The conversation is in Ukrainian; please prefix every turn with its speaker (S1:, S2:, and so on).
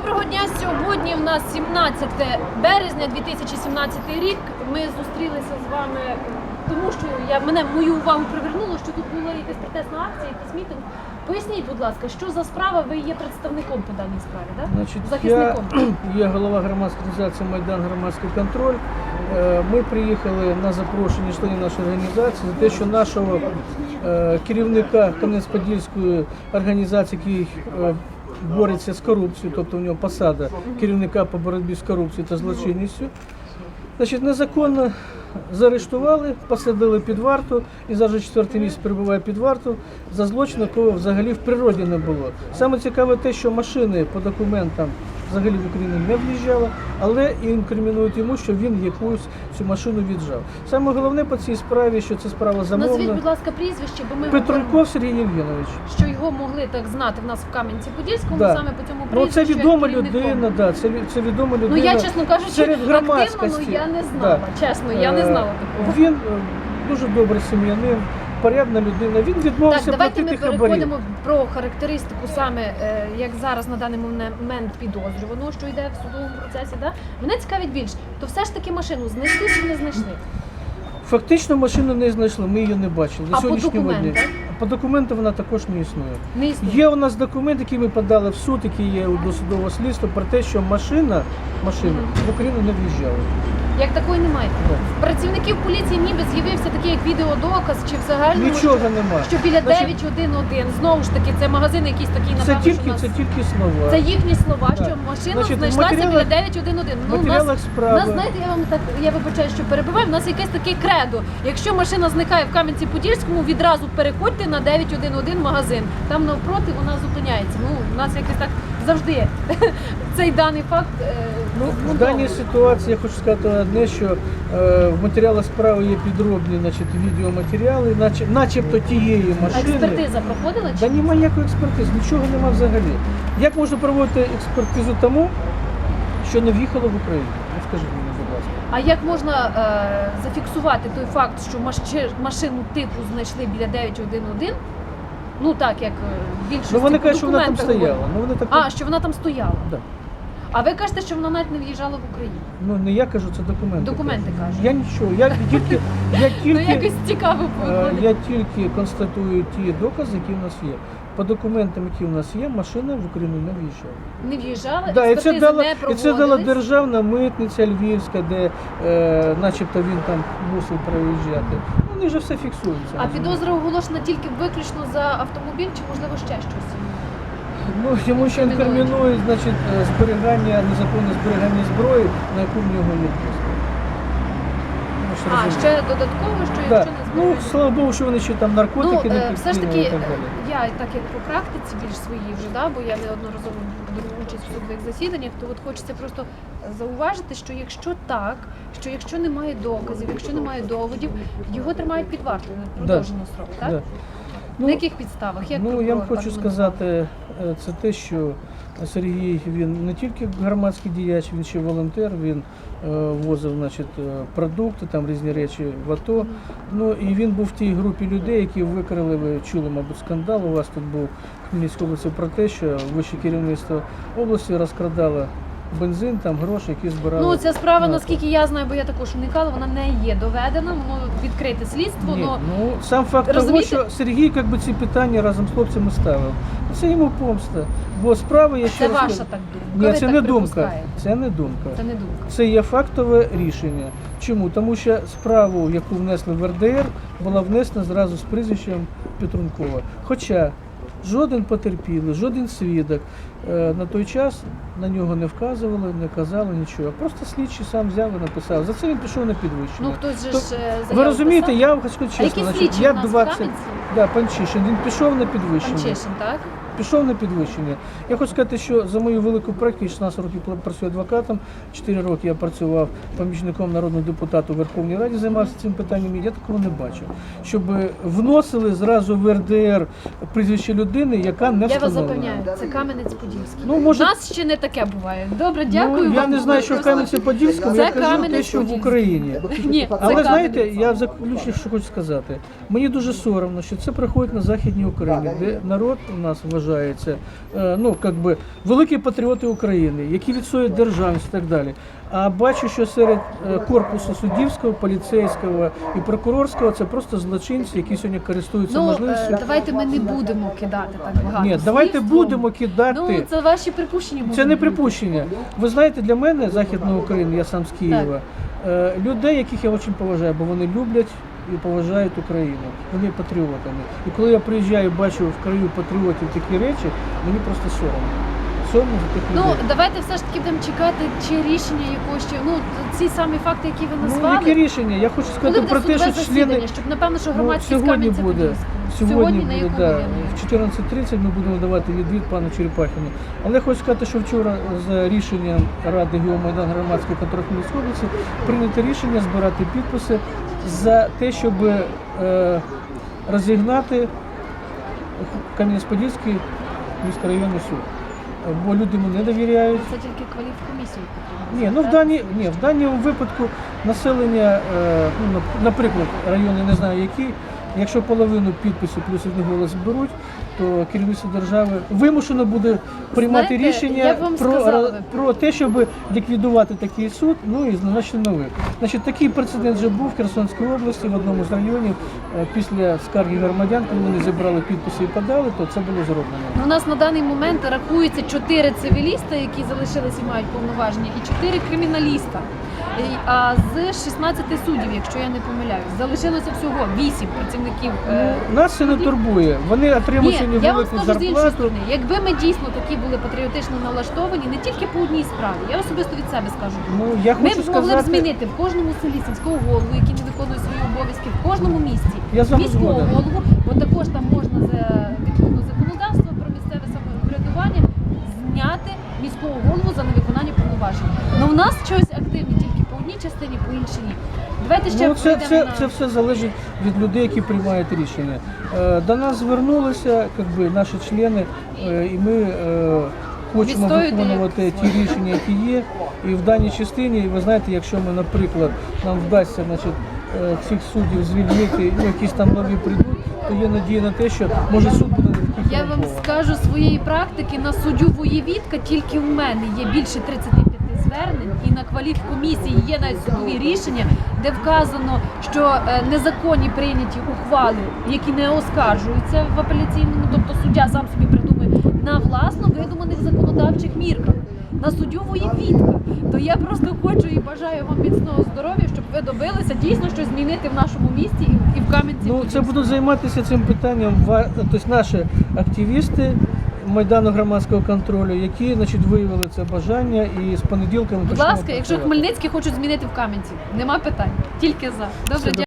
S1: Доброго дня. Сьогодні в нас 17 березня 2017 рік. Ми зустрілися з вами, тому що я мене мою увагу привернуло, що тут була якась протестна акція, якийсь мітинг. Поясніть, будь ласка, що за справа? Ви є представником по даній справі, так?
S2: Значить,
S1: Захисником.
S2: я, я голова громадської організації Майдан Громадський контроль. Е, Ми приїхали на запрошення членів нашої організації за те, що нашого е, керівника Кам'янець-Подільської організації, який е, бореться з корупцією, тобто у нього посада керівника по боротьбі з корупцією та злочинністю, Значить, незаконно заарештували, посадили під варту і зараз четвертий місяць перебуває під варту за злочин, якого взагалі в природі не було. Саме цікаве те, що машини по документам взагалі в Україну не в'їжджали, але і інкримінують йому, що він якусь цю машину віджав. Саме головне по цій справі, що це справа
S1: Назвіть, будь ласка, прізвище, бо ми
S2: Петруньков Сергій Євгенович.
S1: що його могли так знати в нас в Кам'янці-Подільському,
S2: Да.
S1: саме по цьому
S2: Ну, це
S1: прізвищу. як
S2: відома
S1: керівником.
S2: людина, да, це, ві- це відома людина.
S1: Ну я, чесно кажучи,
S2: серед
S1: активно ну,
S2: громадськості.
S1: я не знала.
S2: Да.
S1: Чесно, я не
S2: Е,
S1: знала такого.
S2: Він е, дуже добрий сім'янин, порядна людина. Він
S1: Так,
S2: відмовився
S1: давайте ми
S2: платити хабарі.
S1: переходимо про характеристику саме, е, як зараз на даний момент підозрюваного, що йде в судовому процесі. Да? Мене цікавить більше, то все ж таки машину знайшли чи не знайшли?
S2: Фактично машину не знайшли, ми її не бачили. До
S1: А по
S2: сьогоднішнього дня.
S1: документах?
S2: По документам вона також не існує.
S1: Не існує.
S2: Є у нас документ, який ми подали в суд, який є у досудового слідства, про те, що машина, машина в Україну не в'їжджала.
S1: Як такої немає.
S2: Да.
S1: Працівників поліції ніби з'явився такий як відеодоказ чи в загальному,
S2: Нічого
S1: що,
S2: немає.
S1: що біля
S2: Значить,
S1: 911, знову ж таки, це магазин якийсь такий,
S2: Це
S1: напевно, що
S2: тільки,
S1: у нас...
S2: це тільки слова.
S1: Це їхні слова,
S2: Так.
S1: що машина
S2: Значить, в
S1: знайшлася
S2: матеріалах-
S1: біля 911.
S2: В
S1: Ну, у нас
S2: матеріалах справи.
S1: нас, знаєте, я вам так я вибачаю, що перебиваю. У нас якесь таке кредо. Якщо машина зникає в Кам'янці-Подільському, відразу переходьте на 911 магазин. Там навпроти вона зупиняється. Ну, у нас якось так завжди цей даний факт. е,
S2: Ну, в даній ситуації я хочу сказати одне, що е, в матеріалах справи є підробні значить, відеоматеріали, наче, начебто тієї
S1: А
S2: машини.
S1: експертиза проходила? Чи?
S2: немає ніякої експертизи, нічого нема взагалі. Як можна проводити експертизу тому, що не в'їхало в Україну? Ну, скажіть мені, будь ласка.
S1: А як можна е, зафіксувати той факт, що машину типу знайшли біля 911? Ну так, як е, більшості
S2: Ну вони кажуть, що вона там стояла. Ну вони так.
S1: А, що вона там стояла.
S2: Да.
S1: А ви кажете, що вона навіть не в'їжджала в Україну.
S2: Ну не я кажу, це документи.
S1: Документи кажуть.
S2: Я нічого. Я тільки, я
S1: Ну якось цікаво
S2: е, я тільки констатую ті докази, які в нас є. По документам, які в нас є, машина в Україну не в'їжджала.
S1: Не в'їжджала,
S2: Да, і це
S1: експертизи
S2: дала,
S1: не
S2: і це дала
S1: проводились.
S2: державна митниця Львівська, де е, начебто він там мусив проїжджати. Ну, Вони вже все фіксуються.
S1: А підозра оголошена тільки виключно за автомобіль чи можливо ще щось?
S2: Ну, йому ще інкримінують значить, е, зберігання, незаконне зберігання зброї, на яку в нього є доступ. Ну, ж
S1: А,
S2: розумієте.
S1: ще додатково, що
S2: Да.
S1: якщо не
S2: Ну,
S1: зберуть.
S2: слава Богу, що вони ще там наркотики
S1: Ну,
S2: не
S1: е, все ж
S2: підкинули
S1: таки,
S2: і так далі.
S1: е, я так як по практиці більш своїй вже, да, бо я неодноразово беру участь в судових засіданнях, то от хочеться просто зауважити, що якщо так, що якщо немає доказів, якщо немає доводів, його тримають під вартою на продовжений срок, так?
S2: Да.
S1: На яких підставах? Як
S2: ну, я
S1: прокурор
S2: вам хочу сказати, е, це те, що Сергій він не тільки громадський діяч, він ще волонтер, він е, возив значить, е, продукти, там різні речі в АТО. Ну і він був в тій групі людей, які викрили, ви чули, мабуть, скандал. У вас тут був в Хмельницькій області про те, що вище керівництво області розкрадало бензин, там гроші, які збирали.
S1: Ну, ця справа,
S2: НАТО.
S1: наскільки я знаю, бо я також уникала, вона не є доведена, воно відкрите слідство,
S2: Ні,
S1: но
S2: ну сам факт того, що Сергій якби ці питання разом з хлопцями ставив. Це йому помста. Бо справа ще
S1: це ваша так думка.
S2: Ні, це
S1: так
S2: не думка. Це не думка.
S1: Це не думка.
S2: Це є фактове рішення. Чому? Тому що справу, яку внесли в РДР, була внесена зразу з прізвищем Петрункова. Хоча жоден потерпілий, жоден свідок е, на той час на нього не вказували, не казали нічого. Просто слідчий сам взяв і написав. За це він пішов на підвищення.
S1: Ну хтось же
S2: То-
S1: ж е,
S2: Ви розумієте,
S1: писав?
S2: я вам хочу
S1: А
S2: чесно,
S1: які
S2: значить, я
S1: в нас в
S2: 20...
S1: Кам'янці?
S2: Да, Панчишин, він пішов на підвищення.
S1: Панчишин, так?
S2: Пішов на підвищення. Я хочу сказати, що за мою велику практику, 16 років працюю адвокатом, 4 роки я працював помічником народного депутата у Верховній Раді, займався цим питанням. Я такого не бачив. Щоб вносили зразу в РДР прізвище людини, яка не
S1: Я вас запевняю, це Кам'янець-Подільський.
S2: Ну, може-
S1: У нас ще не таке буває. Добре, дякую.
S2: Ну, я
S1: вам.
S2: не знаю, що в Кам'янці-Подільському,
S1: Це
S2: я кажу те, що в Україні.
S1: Ні,
S2: Але знаєте, я в заключення що хочу сказати. Мені дуже соромно, що це приходить на Західній Україні, де народ у нас вважає. Вважаються е, ну, как би, великі патріоти України, які відстоюють державність і так далі. А бачу, що серед е, корпусу суддівського, поліцейського і прокурорського це просто злочинці, які сьогодні користуються
S1: Ну,
S2: можливістю.
S1: е, давайте ми не будемо кидати так багато.
S2: Ні, давайте будемо кидати.
S1: Ну, це ваші припущення.
S2: Це не припущення. Ви знаєте, для мене Західна Україна, я сам з Києва, е, людей, яких я дуже поважаю, бо вони люблять і поважають Україну. Вони патріотами. І коли я приїжджаю, бачу в краю патріотів такі речі, мені просто соромно. Соромно за тих
S1: Ну,
S2: людей.
S1: давайте все ж таки будемо чекати, чи рішення якогось, чи, ну, ці самі факти, які ви
S2: Ну,
S1: назвали.
S2: яке рішення? Я хочу
S1: Коли
S2: сказати
S1: буде
S2: про те,
S1: судове
S2: що
S1: засідання,
S2: члени
S1: щоб напевно, що
S2: Ну,
S1: громадськість
S2: сьогодні буде. Сьогодні,
S1: на
S2: буде,
S1: яку
S2: да.
S1: годину?
S2: в 14.30 ми будемо давати відвід пану Черепахіну. Але я хочу сказати, що вчора за рішенням Ради Геомайдан громадської Хмельницької області прийнято рішення збирати підписи за те, щоб е, розігнати Кам'янець-Подільський міськрайонний суд. Бо люди йому не довіряють.
S1: Це тільки кваліфкомісію потрібно.
S2: Ні, ну в дані, ні, в даному випадку населення, е, ну, наприклад, райони не знаю які, якщо половину підписів плюс один голос беруть, то керівництво держави вимушено буде приймати
S1: Знаєте,
S2: рішення
S1: я б вам
S2: про,
S1: сказала
S2: про те, щоб ліквідувати такий суд, ну і назначити новий. Значить, такий прецедент вже був в Херсонській області в одному з районів е, після скарги громадян, коли вони зібрали підписи і подали, то це було зроблено.
S1: Ну, У нас на даний момент рахується чотири цивіліста, які залишилися і мають повноваження, і чотири криміналіста. І- А з 16 суддів, якщо я не помиляюсь, залишилося всього 8 працівників. е,
S2: Нас це не турбує. Вони отримують
S1: Ні,
S2: сьогодні
S1: я вам
S2: велику
S1: скажу з іншої сторони, якби ми дійсно такі були патріотично налаштовані, не тільки по одній справі, я особисто від себе скажу.
S2: Ну я
S1: Ми
S2: хочу
S1: б могли б змінити в кожному селі сільського голову, який не виконує свої обов'язки, в кожному місті
S2: Я
S1: міського
S2: згоден.
S1: голову, бо також там можна за відповідно законодавства про місцеве самоврядування зняти міського голову за невиконання повноважень. Ну в нас щось одній частині, по іншій ні. Давайте ще
S2: Ну, це, це,
S1: на
S2: це все залежить від людей, які приймають рішення. Е, До нас звернулися как би, наші члени, е, і ми е, хочемо
S1: Відстоюєте
S2: виконувати
S1: як
S2: ті рішення, які є. І в даній частині, ви знаєте, якщо ми, наприклад, нам вдасться значить, цих суддів звільнити, ну, якісь там нові прийдуть, то є надія на те, що може суд буде
S1: Я вам скажу своєї практики на суддю воєвідка тільки в мене є більше 35 звернень, і на кваліфкомісії є навіть судові рішення, де вказано, що е, незаконні прийняті ухвали, які не оскаржуються в апеляційному, тобто суддя сам собі придумує на власно видуманих законодавчих мірках. На суддю воєвідка. То я просто хочу і бажаю вам міцного здоров'я, щоб ви добилися дійсно щось змінити в нашому місті і в Кам'янці.
S2: Ну, це будуть займатися цим питанням тобто наші активісти Майдану громадського контролю, які значить, виявили це бажання і з понеділка ми
S1: Будь ласка, якщо
S2: працювати.
S1: Хмельницький хочуть змінити в Кам'янці, нема питань. Тільки за. Добре,
S2: Все
S1: дякую.